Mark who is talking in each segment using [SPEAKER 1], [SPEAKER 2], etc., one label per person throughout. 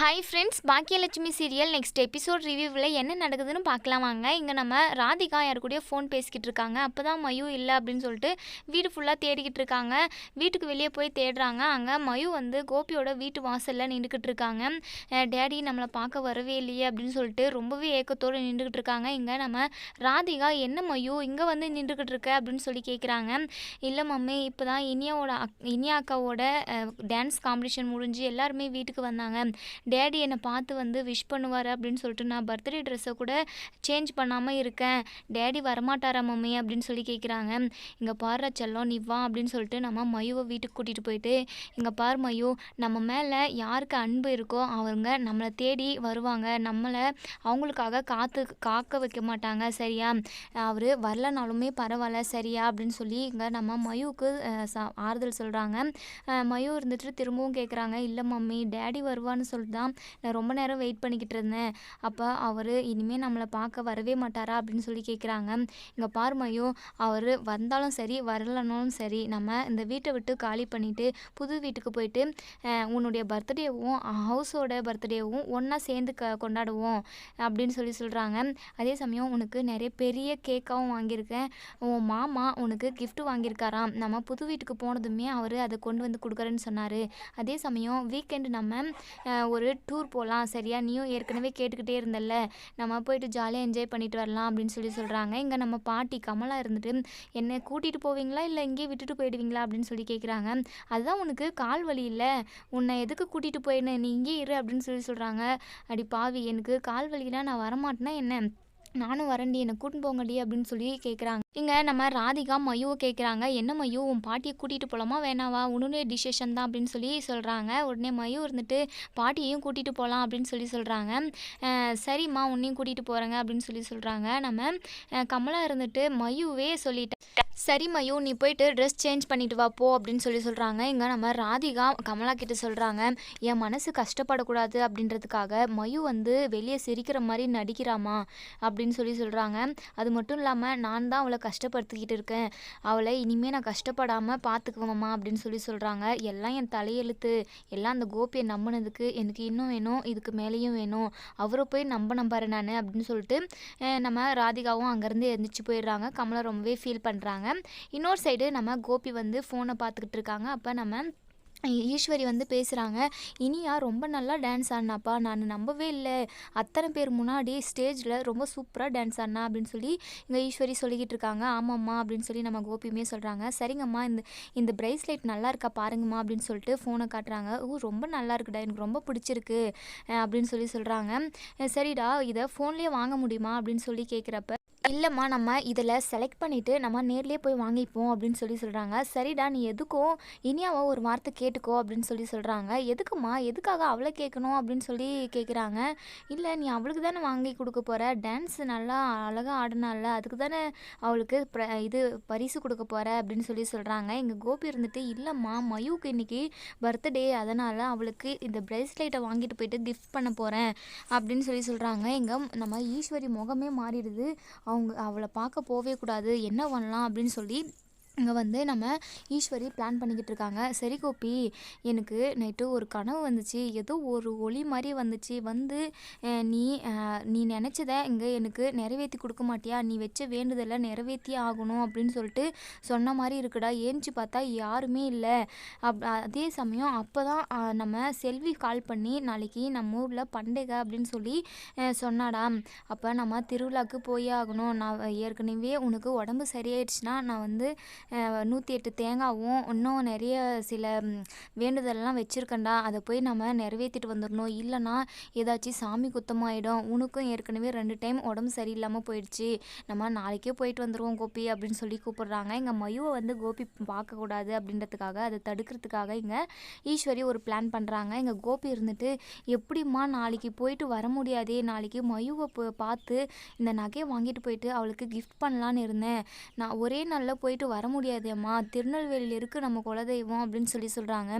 [SPEAKER 1] Hi friends Baakiyalakshmi serial next episode ரிவ்யூவில் என்ன நடக்குதுன்னு பார்க்கலாம் வாங்க. இங்கே நம்ம ராதிகா யார் கூடயோ ஃபோன் பேசிக்கிட்டு இருக்காங்க. அப்போ தான் மயு இல்லை அப்படின்னு சொல்லிட்டு வீடு ஃபுல்லாக தேடிக்கிட்டு இருக்காங்க. வீட்டுக்கு வெளியே போய் தேடுறாங்க. அங்கே மயு வந்து கோபியோட வீட்டு வாசலில் நின்றுக்கிட்டு இருக்காங்க. டேடி நம்மளை பார்க்க வரவே இல்லையே அப்படின்னு சொல்லிட்டு ரொம்பவே ஏக்கத்தோடு நின்றுக்கிட்டு இருக்காங்க. இங்கே நம்ம ராதிகா என்ன மயு? இங்கே வந்து நின்றுக்கிட்டு இருக்க அப்படின்னு சொல்லி கேட்குறாங்க இல்லை மம்மி இப்போ தான் இனியாவோட அக் இனியா அக்காவோட டான்ஸ் காம்படிஷன் முடிஞ்சு எல்லாருமே வீட்டுக்கு வந்தாங்க. டேடி என்னை பார்த்து வந்து விஷ் பண்ணுவார் அப்படின்னு சொல்லிட்டு நான் பர்த்டே ட்ரெஸ்ஸை கூட சேஞ்ச் பண்ணாமல் இருக்கேன். டேடி வரமாட்டாரா மம்மி? அப்படின்னு சொல்லி கேட்குறாங்க இங்கே பாரு செல்லம் நீ வா அப்படின்னு சொல்லிட்டு நம்ம மயுவை வீட்டுக்கு கூட்டிகிட்டு போயிட்டு இங்கே பார் மயு நம்ம மேலே யாருக்கு அன்பு இருக்கோ அவங்க நம்மளை தேடி வருவாங்க. நம்மளை அவங்களுக்காக காத்து காக்க வைக்க மாட்டாங்க. சரியா? அவர் வரலனாலுமே பரவாயில்ல. சரியா? அப்படின்னு சொல்லி இங்கே நம்ம மயுவுக்கு ஆறுதல் சொல்கிறாங்க மயு இருந்துட்டு திரும்பவும் கேட்குறாங்க இல்லை மம்மி டேடி வருவான்னு சொல்லிட்டு தான் நான் ரொம்ப நேரம் வெயிட் பண்ணிக்கிட்டு இருந்தேன். அப்போ அவர் இனிமேல் நம்மளை பார்க்க வரவே மாட்டாரா? அப்படின்னு சொல்லி கேட்குறாங்க இங்கே பார் அவர் வந்தாலும் சரி வரலனாலும் சரி நம்ம இந்த வீட்டை விட்டு காலி பண்ணிவிட்டு புது வீட்டுக்கு போயிட்டு உன்னுடைய பர்த்டேவும் ஹவுஸோட பர்த்டேவும் ஒன்றா சேர்ந்து க கொண்டாடுவோம் அப்படின்னு சொல்லி சொல்கிறாங்க அதே சமயம் உனக்கு நிறைய பெரிய கேக்காகவும் வாங்கியிருக்கேன். உன் மாமா உனக்கு கிஃப்ட் வாங்கியிருக்காராம். நம்ம புது வீட்டுக்கு போனதுமே அவர் அதை கொண்டு வந்து கொடுக்குறேன்னு சொன்னார். அதே சமயம் வீக்கெண்டு நம்ம ஒரு ஒரு டூர் போகலாம் சரியா? நீயும் ஏற்கனவே கேட்டுக்கிட்டே இருந்தல்ல. நம்ம போயிட்டு ஜாலியாக என்ஜாய் பண்ணிட்டு வரலாம் அப்படின்னு சொல்லி சொல்கிறாங்க இங்கே நம்ம பாட்டி கமலா இருந்துட்டு என்னை கூட்டிகிட்டு போவீங்களா? இல்லை இங்கேயே விட்டுட்டு போயிடுவீங்களா? அப்படின்னு சொல்லி கேட்குறாங்க அதுதான் உனக்கு கால் வலி இல்லை. உன்னை எதுக்கு கூட்டிகிட்டு போயிடணும் நீ இங்கே இரு அப்படின்னு சொல்லி சொல்கிறாங்க அடி பாவி எனக்கு கால் வலினா நான் வரமாட்டேன்னா என்ன? நானும் வரேன்டி என்னை கூட்டின்னு போங்கடி அப்படின்னு சொல்லி கேட்குறாங்க இங்கே நம்ம ராதிகா மயுவை கேட்குறாங்க என்ன மயு? உன் பாட்டியை கூட்டிகிட்டு போகலாமா வேணாவா? உன்னுடைய டிசிஷன் தான் அப்படின்னு சொல்லி சொல்கிறாங்க உடனே மயு இருந்துட்டு பாட்டியையும் கூட்டிகிட்டு போகலாம் அப்படின்னு சொல்லி சொல்கிறாங்க சரிம்மா உன்னையும் கூட்டிகிட்டு போகிறேங்க அப்படின்னு சொல்லி சொல்கிறாங்க நம்ம கமலா இருந்துட்டு மயுவே சொல்லிட்டேன் சரி நீ போயிட்டு ட்ரெஸ் சேஞ்ச் பண்ணிட்டு வா போ அப்படின்னு சொல்லி சொல்கிறாங்க இங்கே நம்ம ராதிகா கமலா கிட்ட சொல்கிறாங்க என் மனசு கஷ்டப்படக்கூடாது அப்படின்றதுக்காக மயு வந்து வெளியே சிரிக்கிற மாதிரி நடிக்கிறாமா? அப்படின்னு சொல்லி சொல்கிறாங்க அது மட்டும் இல்லாமல் நான் தான் அவளை கஷ்டப்படுத்திக்கிட்டு இருக்கேன். அவளை இனிமேல் நான் கஷ்டப்படாமல் பார்த்துக்குவோம்மா அப்படின்னு சொல்லி சொல்கிறாங்க எல்லாம் என் தலையெழுத்து. எல்லாம் அந்த கோபியை நம்பினதுக்கு எனக்கு இன்னும் வேணும் இதுக்கு மேலேயும் வேணும். அவரை போய் நம்ப நம்பாரு நான் அப்படின்னு சொல்லிட்டு நம்ம ராதிகாவும் அங்கேருந்து எழுந்திரிச்சு போயிடுறாங்க. கமலா ரொம்பவே ஃபீல் பண்ணுறாங்க இன்னொரு சைடு நம்ம கோபி வந்து ஃபோனை பார்த்துக்கிட்டு இருக்காங்க. அப்போ நம்ம ஈஸ்வரி வந்து பேசுகிறாங்க இனியா ரொம்ப நல்லா டான்ஸ் ஆடினாப்பா. நான் நம்பவே இல்லை. அத்தனை பேர் முன்னாடி ஸ்டேஜில் ரொம்ப சூப்பராக டான்ஸ் ஆடினா அப்படின்னு சொல்லி இங்கே ஈஸ்வரி சொல்லிக்கிட்டு இருக்காங்க. ஆமாம்மா அப்படின்னு சொல்லி நம்ம கோபியுமே சொல்கிறாங்க சரிங்கம்மா இந்த இந்த ப்ரைஸ்லைட் நல்லா இருக்கா பாருங்கம்மா அப்படின்னு சொல்லிட்டு ஃபோனை காட்டுறாங்க. ஓ ரொம்ப நல்லா இருக்குடா. எனக்கு ரொம்ப பிடிச்சிருக்கு. அப்படின்னு சொல்லி சொல்கிறாங்க சரிடா. இதை ஃபோன்லேயே வாங்க முடியுமா? அப்படின்னு சொல்லி கேட்குறப்ப இல்லைம்மா நம்ம இதில் செலக்ட் பண்ணிவிட்டு நம்ம நேர்லேயே போய் வாங்கிப்போம் அப்படின்னு சொல்லி சொல்கிறாங்க சரிடா நீ எதுக்கும் இனியாவை ஒரு வார்த்தை கேட்டுக்கோ அப்படின்னு சொல்லி சொல்கிறாங்க எதுக்குமா எதுக்காக அவளை கேட்கணும் அப்படின்னு சொல்லி கேட்குறாங்க இல்லை நீ அவளுக்கு தானே வாங்கி கொடுக்க போகிற டான்ஸ் நல்லா அழகாக ஆடினால அதுக்கு தானே அவளுக்கு ப்ர இது பரிசு கொடுக்க போகிற அப்படின்னு சொல்லி சொல்கிறாங்க எங்கள் கோபி இருந்துட்டு இல்லைம்மா மயூக்கு இன்னைக்கு பர்த்டே அதனால் அவளுக்கு இந்த ப்ரேஸ்லெட்டை வாங்கிட்டு போயிட்டு கிஃப்ட் பண்ண போகிறேன் அப்படின்னு சொல்லி சொல்கிறாங்க எங்கள் நம்ம ஈஸ்வரி முகமே மாறிடுது. அவங்க அவளை பார்க்க போகவே கூடாது. என்ன பண்ணலாம் அப்படின்னு சொல்லி இங்கே வந்து நம்ம ஈஸ்வரி பிளான் பண்ணிக்கிட்டு இருக்காங்க. சரி கோபி எனக்கு நைட்டு ஒரு கனவு வந்துச்சு. ஏதோ ஒரு ஒளி மாதிரி வந்துச்சு. வந்து நீ நீ நினச்சத இங்கே எனக்கு நிறைவேற்றி கொடுக்க மாட்டியா? நீ வச்ச வேண்டுதலை நிறைவேற்றியே ஆகணும் அப்படின்னு சொல்லிட்டு சொன்ன மாதிரி இருக்குடா. ஏஞ்சி பார்த்தா யாருமே இல்லை. அப் அதே சமயம் அப்போ தான் நம்ம செல்வி கால் பண்ணி நாளைக்கு நம்ம ஊரில் பண்டிகை அப்படின்னு சொல்லி சொன்னாடா. அப்போ நம்ம திருவிழாக்கு போயே ஆகணும். நான் ஏற்கனவே உனக்கு உடம்பு சரியாயிடுச்சுன்னா நான் வந்து நூற்றி எட்டு தேங்காவும் இன்னும் நிறைய சில வேண்டுதலெல்லாம் வச்சுருக்கேன்டா. அதை போய் நம்ம நிறைவேற்றிட்டு வந்துடணும் இல்லைன்னா ஏதாச்சும் சாமி குத்தமாயிடும். உனக்கும் ஏற்கனவே ரெண்டு டைம் உடம்பு சரியில்லாமல் போயிடுச்சு. நம்ம நாளைக்கே போயிட்டு வந்துடுவோம் கோபி அப்படின்னு சொல்லி கூப்பிடுறாங்க. எங்கள் மயுவை வந்து கோபி பார்க்கக்கூடாது அப்படின்றதுக்காக அதை தடுக்கிறதுக்காக இங்கே ஈஸ்வரி ஒரு பிளான் பண்ணுறாங்க எங்கள் கோபி இருந்துட்டு எப்படிம்மா நாளைக்கு போயிட்டு வர முடியாதே? நாளைக்கு மயுவை போ- பார்த்து இந்த நகையை வாங்கிட்டு போயிட்டு அவளுக்கு கிஃப்ட் பண்ணலான்னு இருந்தேன். நான் ஒரே நாளில் போயிட்டு வர முடியாதேம்மா. திருநெல்வேலியில் இருக்குது நம்ம குலதெய்வம் அப்படின்னு சொல்லி சொல்கிறாங்க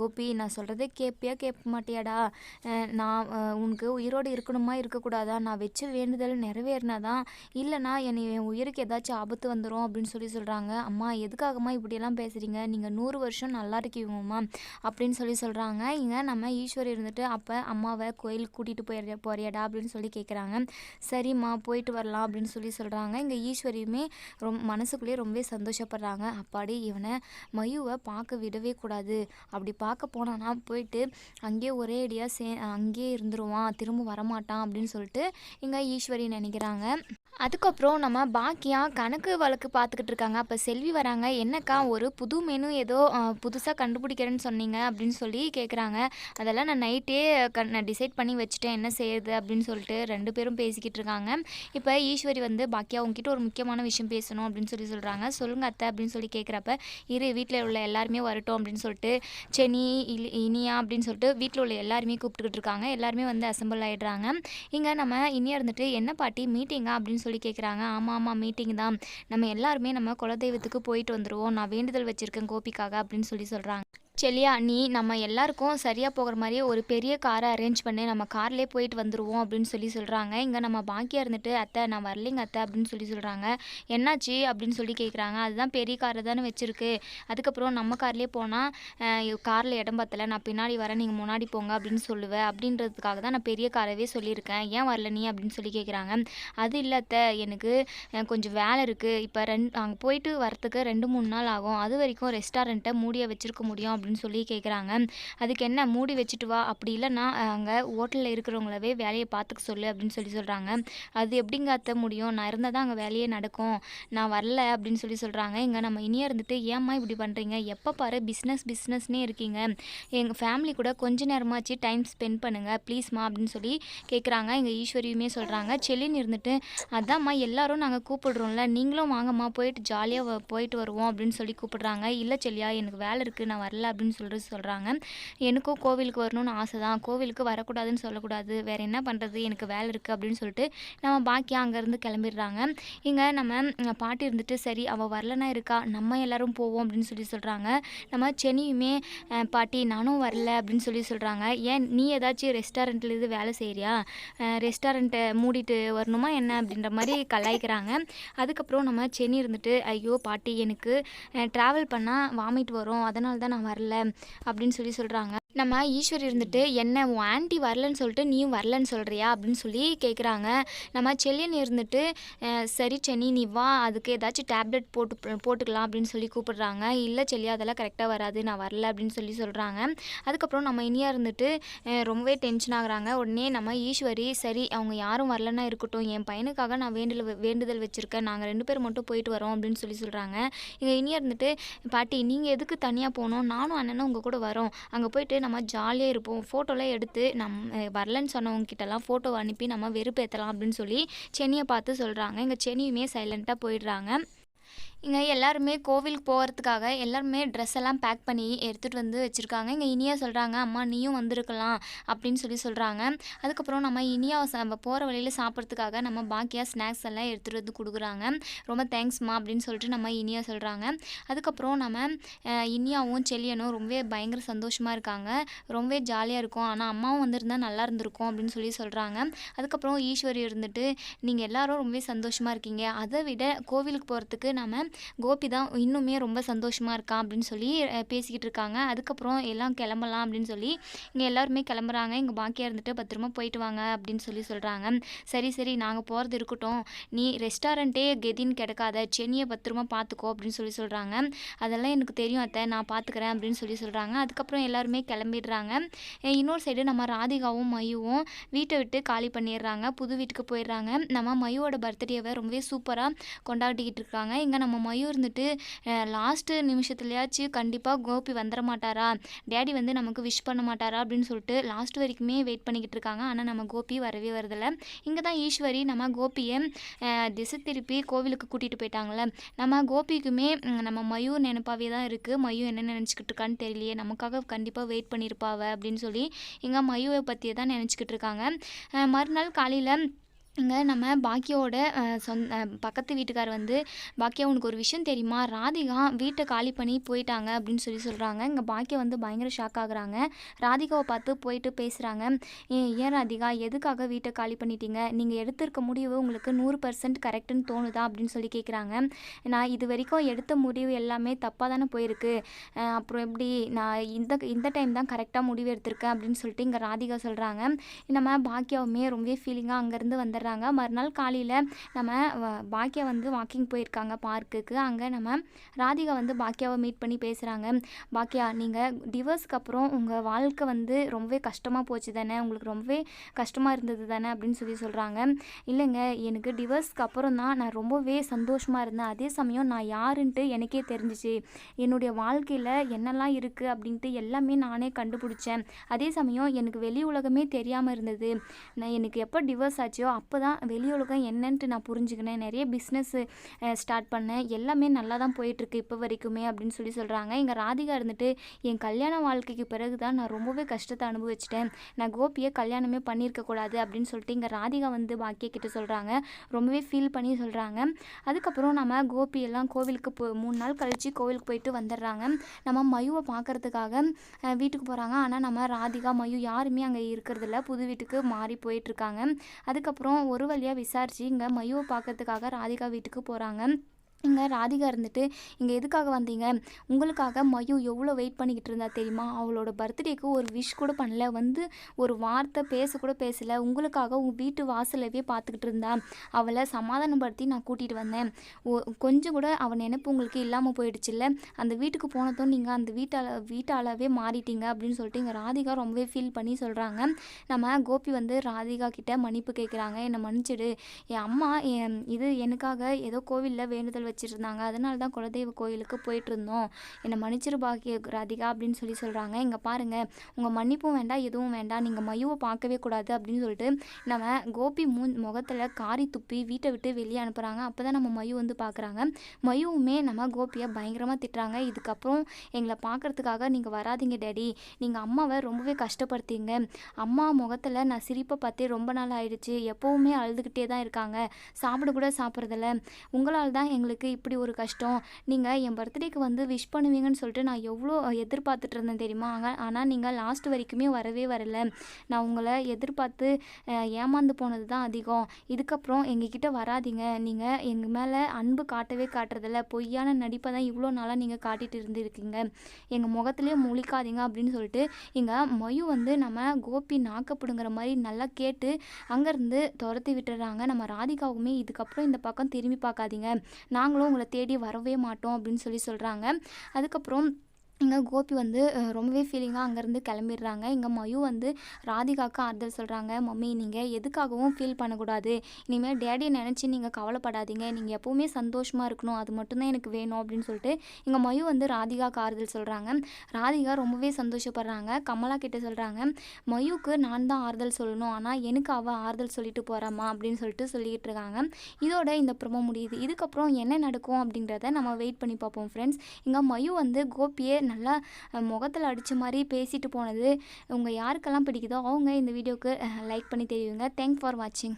[SPEAKER 1] கோபி நான் சொல்கிறத கேட்பியா கேட்க மாட்டியாடா நான் உனக்கு உயிரோடு இருக்கணுமா? இருக்கக்கூடாதா? நான் வச்ச வேண்டுதல் நிறைவேறினாதான் இல்லைனா என்னை என் உயிருக்கு ஏதாச்சும் ஆபத்து வந்துடும் அப்படின்னு சொல்லி சொல்கிறாங்க அம்மா எதுக்காகம்மா இப்படியெல்லாம் பேசுகிறீங்க நீங்கள் நூறு வருஷம் நல்லா இருக்கீங்கம்மா அப்படின்னு சொல்லி சொல்கிறாங்க இங்கே நம்ம ஈஸ்வரி இருந்துட்டு அப்போ அம்மாவை கோயிலுக்கு கூட்டிகிட்டு போயிட போறியாடா? அப்படின்னு சொல்லி கேட்குறாங்க சரிம்மா போயிட்டு வரலாம் அப்படின்னு சொல்லி சொல்கிறாங்க இங்கே ஈஸ்வரியுமே ரொம்ப மனசுக்குள்ளேயே ரொம்பவே சந்தோஷப்படுறாங்க. அப்பாடி இவனை மயுவை பார்க்க விடவே கூடாது. அப்படி பார்க்க போனானா போயிட்டு அங்கேயே ஒரே அடியாக சே அங்கேயே இருந்துருவான். திரும்ப வரமாட்டான் அப்படின்னு சொல்லிட்டு இங்கே ஈஸ்வரி நினைக்கிறாங்க. அதுக்கப்புறம் நம்ம பாக்கியா கணக்கு வழக்கு பார்த்துக்கிட்டு இருக்காங்க. அப்போ செல்வி வராங்க. என்னக்கா ஒரு புது மெனு ஏதோ புதுசாக கண்டுபிடிக்கிறேன்னு சொன்னீங்க அப்படின்னு சொல்லி கேட்குறாங்க அதெல்லாம் நான் நைட்டே கண் நான் டிசைட் பண்ணி வச்சுட்டேன். என்ன செய்யுது அப்படின்னு சொல்லிட்டு ரெண்டு பேரும் பேசிக்கிட்டு இருக்காங்க. இப்போ ஈஸ்வரி வந்து பாக்கியா உங்ககிட்ட ஒரு முக்கியமான விஷயம் பேசணும் அப்படின்னு சொல்லி சொல்கிறாங்க சொல்லுங்க அத்தை அப்படின்னு சொல்லி கேட்குறப்ப இரு வீட்டில் உள்ள எல்லாருமே வரட்டும் அப்படின்னு சொல்லிட்டு செனி இலி இனியா அப்படின்னு சொல்லிட்டு வீட்டில் உள்ள எல்லாருமே கூப்பிட்டுக்கிட்டு இருக்காங்க. எல்லாருமே வந்து அசம்பிள் ஆகிடுறாங்க இங்கே நம்ம இனியா இருந்துட்டு என்ன பாட்டி மீட்டிங்கா அப்படின்னு சொல்லி கேட்குறாங்க ஆமாம் ஆமாம் மீட்டிங் தான். நம்ம எல்லாருமே நம்ம குலதெய்வத்துக்கு போயிட்டு வந்துடுவோம் நான் வேண்டுதல் வச்சுருக்கேன் கோபிக்காக அப்படின்னு சொல்லி சொல்கிறாங்க செல்லியா நீ நம்ம எல்லாருக்கும் சரியாக போகிற மாதிரி ஒரு பெரிய காரை அரேஞ்ச் பண்ணி. நம்ம கார்லேயே போயிட்டு வந்துடுவோம் அப்படின்னு சொல்லி சொல்கிறாங்க இங்கே நம்ம பாக்கியாக இருந்துட்டு அத்தை நான் வரலைங்க அத்தை அப்படின்னு சொல்லி சொல்கிறாங்க என்னாச்சு? அப்படின்னு சொல்லி கேட்குறாங்க அதுதான் பெரிய காரை தானே வச்சுருக்கு. அதுக்கப்புறம் நம்ம கார்லேயே போனால் காரில் இடம் பத்தலை. நான் பின்னாடி வரேன் நீங்கள் முன்னாடி போங்க அப்படின்னு சொல்லுவேன் அப்படின்றதுக்காக தான் நான் பெரிய காரவே சொல்லியிருக்கேன். ஏன் வரல நீ? அப்படின்னு சொல்லி கேட்குறாங்க அது இல்லை அத்தை. எனக்கு கொஞ்சம் வேலை இருக்குது இப்போ ரெண்டு அங்கே போயிட்டு வரத்துக்கு ரெண்டு மூணு நாள் ஆகும். அது வரைக்கும் ரெஸ்டாரண்ட்டை மூடிய வச்சுருக்க முடியும் அப்படின்னு சொல்லி கேட்குறாங்க அதுக்கு என்ன மூடி வச்சுட்டு வா அப்படி இல்லைன்னா அங்கே ஹோட்டலில் இருக்கிறவங்களவே வேலையை பார்த்துக்க சொல்லு அப்படின்னு சொல்லி சொல்கிறாங்க அது எப்படிங்க அத்த முடியும்? நான் இருந்தால் தான் அங்கே வேலையே நடக்கும். நான் வரல அப்படின்னு சொல்லி சொல்கிறாங்க இங்கே நம்ம இனியாக இருந்துட்டு ஏம்மா இப்படி பண்ணுறீங்க எப்போ பாரு பிஸ்னஸ் பிஸ்னஸ்னே இருக்கீங்க. எங்கள் ஃபேமிலி கூட கொஞ்ச நேரமாச்சு டைம் ஸ்பெண்ட் பண்ணுங்கள் ப்ளீஸ்மா அப்படின்னு சொல்லி கேட்குறாங்க எங்கள் ஈஸ்வரியுமே சொல்கிறாங்க செல்லின்னு இருந்துட்டு அதாம்மா எல்லாரும் நாங்கள் கூப்பிடுறோம்ல. நீங்களும் வாங்கம்மா போயிட்டு ஜாலியாக போயிட்டு வருவோம் அப்படின்னு சொல்லி கூப்பிடுறாங்க. இல்லை செல்லியா எனக்கு வேலை இருக்குது நான் வரல அப்படின்னு சொல்லிட்டு சொல்கிறாங்க எனக்கும் கோவிலுக்கு வரணும்னு ஆசை தான் கோவிலுக்கு வரக்கூடாதுன்னு சொல்லக்கூடாது. வேறு என்ன பண்ணுறது எனக்கு வேலை இருக்குது அப்படின்னு சொல்லிட்டு நம்ம பாக்கியா அங்கேருந்து கிளம்பிடுறாங்க. இங்கே நம்ம பாட்டி இருந்துட்டு சரி அவள் வரலன்னா இருக்கா? நம்ம எல்லாரும் போவோம் அப்படின்னு சொல்லி சொல்கிறாங்க நம்ம சென்னையுமே பாட்டி நானும் வரல அப்படின்னு சொல்லி சொல்கிறாங்க ஏன் நீ ஏதாச்சும் ரெஸ்டாரண்ட்டில் இருந்து வேலை செய்கிறியா ரெஸ்டாரண்ட்டை மூடிட்டு வரணுமா என்ன அப்படின்ற மாதிரி கலாய்க்கிறாங்க. அதுக்கப்புறம் நம்ம சென்னி இருந்துட்டு ஐயோ பாட்டி எனக்கு ட்ராவல் பண்ணால் வாமிட் வரும். அதனால தான் நான் வரல அப்படின்னு சொல்லி சொல்கிறாங்க நம்ம ஈஸ்வரி இருந்துட்டு என்ன உன் ஆன்ட்டி வரலன்னு சொல்லிட்டு நீயும் வரலன்னு சொல்கிறியா அப்படின்னு சொல்லி கேட்குறாங்க நம்ம செல்லியன் இருந்துட்டு சரி சென்னி நீ வா அதுக்கு ஏதாச்சும் டேப்லெட் போட்டு போட்டுக்கலாம் அப்படின்னு சொல்லி கூப்பிடுறாங்க. இல்லை செல்லியா அதெல்லாம் கரெக்டாக வராது நான் வரல அப்படின்னு சொல்லி சொல்கிறாங்க அதுக்கப்புறம் நம்ம இனியா இருந்துட்டு ரொம்பவே டென்ஷன் ஆகுறாங்க. உடனே நம்ம ஈஸ்வரி சரி அவங்க யாரும் வரலன்னா இருக்கட்டும். என் பையனுக்காக நான் வேண்டுதல் வேண்டுதல் வச்சுருக்கேன். நாங்கள் ரெண்டு பேர் மட்டும் போயிட்டு வரோம் அப்படின்னு சொல்லி சொல்கிறாங்க இங்கே இனியா இருந்துட்டு பாட்டி நீங்கள் எதுக்கு தனியாக போகணும்? நானும் அண்ணனும் உங்கள் கூட வரோம். அங்கே போயிட்டு நம்ம ஜாலியாக இருப்போம். ஃபோட்டோலாம் எடுத்து நம் வரலன்னு சொன்னவங்கக்கிட்டலாம் ஃபோட்டோ அனுப்பி நம்ம வெறுப்பேற்றலாம் அப்படின்னு சொல்லி சென்னியை பார்த்து சொல்கிறாங்க இங்கே சென்னியுமே சைலண்ட்டாக போயிடுறாங்க. இங்கே எல்லாருமே கோவிலுக்கு போகிறதுக்காக எல்லாருமே ட்ரெஸ் எல்லாம் பேக் பண்ணி எடுத்துகிட்டு வந்து வச்சுருக்காங்க. இங்கே இனியா சொல்கிறாங்க அம்மா நீயும் வந்திருக்கலாம் அப்படின்னு சொல்லி சொல்கிறாங்க அதுக்கப்புறம் நம்ம இனியா போகிற வழியில் சாப்பிட்றதுக்காக நம்ம பாக்கியாக ஸ்நாக்ஸ் எல்லாம் எடுத்துகிட்டு வந்து கொடுக்குறாங்க. ரொம்ப தேங்க்ஸ்மா அப்படின்னு சொல்லிட்டு நம்ம இனியா சொல்கிறாங்க அதுக்கப்புறம் நம்ம இனியாவும் செல்லியனும் ரொம்பவே பயங்கர சந்தோஷமாக இருக்காங்க. ரொம்பவே ஜாலியாக இருக்கும். ஆனால் அம்மாவும் வந்திருந்தா நல்லா இருந்திருக்கும் அப்படின்னு சொல்லி சொல்கிறாங்க அதுக்கப்புறம் ஈஸ்வரி இருந்துட்டு நீங்கள் எல்லாரும் ரொம்பவே சந்தோஷமாக இருக்கீங்க. அதை விட கோவிலுக்கு போகிறதுக்கு நம்ம கோபி தான் இன்னுமே ரொம்ப சந்தோஷமாக இருக்கான் அப்படின்னு சொல்லி பேசிக்கிட்டு இருக்காங்க. அதுக்கப்புறம் எல்லாம் கிளம்பலாம் அப்படின்னு சொல்லி இங்கே எல்லாருமே கிளம்புறாங்க. இங்கே பாக்கியாக இருந்துட்டு பத்திரமா போயிட்டு வாங்க அப்படின்னு சொல்லி சொல்கிறாங்க சரி சரி நாங்கள் போகிறது இருக்கட்டும். நீ ரெஸ்டாரண்ட்டே கெதின்னு கிடக்காத. சென்னியை பத்திரமா பார்த்துக்கோ அப்படின்னு சொல்லி சொல்கிறாங்க அதெல்லாம் எனக்கு தெரியும் அத்தை நான் பார்த்துக்கிறேன் அப்படின்னு சொல்லி சொல்கிறாங்க அதுக்கப்புறம் எல்லாருமே கிளம்பிடுறாங்க. இன்னொரு சைடு நம்ம ராதிகாவும் மயுவும் வீட்டை விட்டு காலி பண்ணிடுறாங்க. புது வீட்டுக்கு போயிடுறாங்க. நம்ம மயுவோட பர்த்டேவை ரொம்பவே சூப்பராக கொண்டாடிக்கிட்டு இருக்காங்க. இங்கே நம்ம மயூர் இருந்துட்டு லாஸ்ட்டு நிமிஷத்துலையாச்சும் கண்டிப்பாக கோபி வந்துட மாட்டாரா? டேடி வந்து நமக்கு விஷ் பண்ண மாட்டாரா? அப்படின்னு சொல்லிட்டு லாஸ்ட் வரைக்குமே வெயிட் பண்ணிக்கிட்டு இருக்காங்க. ஆனால் நம்ம கோபி வரவே வரதில்லை. இங்கே தான் ஈஸ்வரி நம்ம கோபியை திசை திருப்பி கோவிலுக்கு கூட்டிகிட்டு போயிட்டாங்களே நம்ம கோபிக்குமே நம்ம மயூர் நினைப்பாவே தான் இருக்குது மயு என்ன நினச்சிக்கிட்டு இருக்கான்னு தெரியலையே. நமக்காக கண்டிப்பாக வெயிட் பண்ணியிருப்பாவ அப்படின்னு சொல்லி எங்கள் மயூவை பற்றியே தான் நினச்சிக்கிட்டு இருக்காங்க. மறுநாள் காலையில் இங்கே நம்ம பாக்கியாவோட சொந்த பக்கத்து வீட்டுக்கார் வந்து பாக்கியா உனக்கு ஒரு விஷயம் தெரியுமா? ராதிகா வீட்டை காலி பண்ணி போயிட்டாங்க அப்படின்னு சொல்லி சொல்கிறாங்க இங்கே பாக்கியா வந்து பயங்கர ஷாக் ஆகுறாங்க. ராதிகாவை பார்த்து போயிட்டு பேசுகிறாங்க ஏன் ராதிகா? எதுக்காக வீட்டை காலி பண்ணிட்டீங்க? நீங்கள் எடுத்திருக்க முடிவு உங்களுக்கு நூறு பர்சன்ட் கரெக்டுன்னு தோணுதா? அப்படின்னு சொல்லி கேட்குறாங்க நான் இது வரைக்கும் எடுத்த முடிவு எல்லாமே தப்பாக தானே போயிருக்கு. அப்புறம் எப்படி நான் இந்த இந்த டைம் தான் கரெக்டாக முடிவு எடுத்திருக்கேன் அப்படின்னு சொல்லிட்டு இங்கே ராதிகா சொல்கிறாங்க நம்ம பாக்கியாவுமே ரொம்பவே ஃபீலிங்காக அங்கேருந்து வந்துடுறாங்க மறுநாள் காலையில் நம்ம வ- பாக்கியா வந்து வாக்கிங் போயிருக்காங்க பார்க்குக்கு அங்கே நம்ம ராதிகா வந்து பாக்கியாவை மீட் பண்ணி பேசுகிறாங்க பாக்கியா நீங்கள் டிவோர்ஸ்க்கு அப்புறம் உங்கள் வாழ்க்கை வந்து ரொம்பவே கஷ்டமாக போச்சு தானே? உங்களுக்கு ரொம்பவே கஷ்டமாக இருந்தது தானே? அப்படின்னு சொல்லி சொல்கிறாங்க இல்லைங்க எனக்கு டிவோர்ஸ்க்கு அப்புறம் தான் நான் ரொம்பவே சந்தோஷமாக இருந்தேன். அதே சமயம் நான் யாருன்ட்டு எனக்கே தெரிஞ்சிச்சு. என்னுடைய வாழ்க்கையில் என்னெல்லாம் இருக்குது அப்படின்ட்டு எல்லாமே நானே கண்டுபிடிச்சேன். அதே சமயம் எனக்கு வெளி உலகமே தெரியாமல் இருந்தது. நான் எனக்கு எப்போ டிவோர்ஸ் ஆச்சோ அப்போ அப்போ தான் வெளி உலகம் என்னன்ட்டு நான் புரிஞ்சுக்கினேன். நிறைய பிஸ்னஸ்ஸு ஸ்டார்ட் பண்ணேன். எல்லாமே நல்லா தான் போயிட்டுருக்கு இப்போ வரைக்குமே அப்படின்னு சொல்லி சொல்கிறாங்க எங்கள் ராதிகா இருந்துட்டு என் கல்யாண வாழ்க்கைக்கு பிறகு தான் நான் ரொம்பவே கஷ்டத்தை அனுபவிச்சிட்டேன். நான் கோபியை கல்யாணமே பண்ணியிருக்கக்கூடாது அப்படின்னு சொல்லிட்டு இங்கே ராதிகா வந்து பாக்கிய கிட்ட சொல்கிறாங்க ரொம்பவே ஃபீல் பண்ணி சொல்கிறாங்க அதுக்கப்புறம் நம்ம கோபியெல்லாம் கோவிலுக்கு போ மூணு நாள் கழித்து கோவிலுக்கு போயிட்டு வந்துடுறாங்க. நம்ம மயுவை பார்க்கறதுக்காக வீட்டுக்கு போகிறாங்க ஆனால் நம்ம ராதிகா மயு யாருமே அங்கே இருக்கிறதில்ல. புது வீட்டுக்கு மாறி போயிட்டுருக்காங்க. அதுக்கப்புறம் ஒரு வழியாக விசாரித்து இங்கே மயுவை பார்க்கறதுக்காக ராதிகா வீட்டுக்கு போகிறாங்க இங்கே ராதிகா இருந்துட்டு இங்கே எதுக்காக வந்தீங்க? உங்களுக்காக மயு எவ்வளோ வெயிட் பண்ணிக்கிட்டு இருந்தா தெரியுமா? அவளோட பர்த்டேக்கு ஒரு விஷ் கூட பண்ணல. வந்து ஒரு வார்த்தை பேச கூட பேசலை. உங்களுக்காக உங்கள் வீட்டு வாசலவே பார்த்துக்கிட்டு இருந்தா. அவளை சமாதானப்படுத்தி நான் கூட்டிகிட்டு வந்தேன். கொஞ்சம் கூட அவன் நினைப்பு உங்களுக்கு இல்லாமல் போயிடுச்சுல்ல? அந்த வீட்டுக்கு போனதும் நீங்கள் அந்த வீட்டால் வீட்டாளாவே மாறிட்டீங்க. அப்படின்னு சொல்லிட்டு இங்கே ராதிகா ரொம்பவே ஃபீல் பண்ணி சொல்கிறாங்க நம்ம கோபி வந்து ராதிகா கிட்ட மன்னிப்பு கேட்குறாங்க என்னை மன்னிச்சிடு. என் அம்மா என் இது எனக்காக ஏதோ கோவிலில் வேண்டுதல் வச்சு வச்சுருந்தாங்க. அதனால தான் குலதெய்வ கோயிலுக்கு போயிட்டு இருந்தோம் என்னை மன்னிச்சிரு பாக்கிய ராதிகா அப்படின்னு சொல்லி சொல்கிறாங்க இங்கே பாருங்கள் உங்கள் மன்னிப்பும் வேண்டாம் எதுவும் வேண்டாம். நீங்கள் மயுவை பார்க்கவே கூடாது அப்படின்னு சொல்லிட்டு நம்ம கோபி மூ முகத்தில் காரி துப்பி வீட்டை விட்டு வெளியே அனுப்புகிறாங்க அப்போ தான் நம்ம மயு வந்து பார்க்குறாங்க மயுவுமே நம்ம கோபியை பயங்கரமாக திட்டுறாங்க. இதுக்கப்புறம் எங்களை பார்க்கறதுக்காக நீங்கள் வராதீங்க டேடி. நீங்கள் அம்மாவை ரொம்பவே கஷ்டப்படுத்திங்க. அம்மா முகத்தில் நான் சிரிப்பை பார்த்தே ரொம்ப நாள் ஆயிடுச்சு. எப்போவுமே அழுதுகிட்டே தான் இருக்காங்க. சாப்பிட கூட சாப்பிட்றதில்ல. உங்களால் தான் எங்களுக்கு இப்படி ஒரு கஷ்டம். நீங்கள் என் பர்த்டேக்கு வந்து விஷ் பண்ணுவீங்கன்னு சொல்லிட்டு நான் எவ்வளோ எதிர்பார்த்துட்டு இருந்தேன் தெரியுமா? ஆனால் நீங்கள் லாஸ்ட் வரைக்குமே வரவே வரல. நான் உங்களை எதிர்பார்த்து ஏமாந்து போனது தான் அதிகம். இதுக்கப்புறம் எங்ககிட்ட வராதீங்க. நீங்கள் எங்கள் மேலே அன்பு காட்டவே காட்டுறதில்ல. பொய்யான நடிப்பை தான் இவ்வளோ நாளாக நீங்கள் காட்டிட்டு இருந்திருக்கீங்க. எங்கள் முகத்துலேயே முழிக்காதீங்க அப்படின்னு சொல்லிட்டு இங்கே மயு வந்து நம்ம கோபி நாக்கப்படுங்கிற மாதிரி நல்லா கேட்டு அங்கேருந்து துரத்தி விட்டுறாங்க. நம்ம ராதிகாவுமே இதுக்கப்புறம் இந்த பக்கம் திரும்பி பார்க்காதீங்க. நான் நாங்களும் உங்களை தேடி வரவே மாட்டோம் அப்படின்னு சொல்லி சொல்கிறாங்க அதுக்கப்புறம் இங்கே கோபி வந்து ரொம்பவே ஃபீலிங்காக அங்கேருந்து கிளம்பிடுறாங்க. இங்கே மயு வந்து ராதிகாவுக்கு ஆறுதல் சொல்கிறாங்க மம்மி நீங்கள் எதுக்காகவும் ஃபீல் பண்ணக்கூடாது. இனிமேல் டேடியை நினச்சி நீங்கள் கவலைப்படாதீங்க. நீங்கள் எப்போவுமே சந்தோஷமாக இருக்கணும். அது மட்டும்தான் எனக்கு வேணும் அப்படின்னு சொல்லிட்டு இங்கே மயு வந்து ராதிகாவுக்கு ஆறுதல் சொல்கிறாங்க ராதிகா ரொம்பவே சந்தோஷப்படுறாங்க. கமலா கிட்ட சொல்கிறாங்க மயுக்கு நான் தான் ஆறுதல் சொல்லணும். ஆனால் எனக்கு அவள் ஆறுதல் சொல்லிட்டு போகிறாமா அப்படின்னு சொல்லிட்டு சொல்லிக்கிட்டு இருக்காங்க. இதோட இந்த ப்ரொமோ முடியுது. இதுக்கப்புறம் என்ன நடக்கும் அப்படின்றத நம்ம வெயிட் பண்ணி பார்ப்போம் ஃப்ரெண்ட்ஸ் இங்கே மயு வந்து கோபியை நல்லா முகத்தில் அடித்த மாதிரி பேசிட்டு போனது. உங்கள் யாருக்கெல்லாம் பிடிக்குதோ அவங்க இந்த வீடியோக்கு லைக் பண்ணி தெரியுங்க தேங்க் ஃபார் வாட்சிங்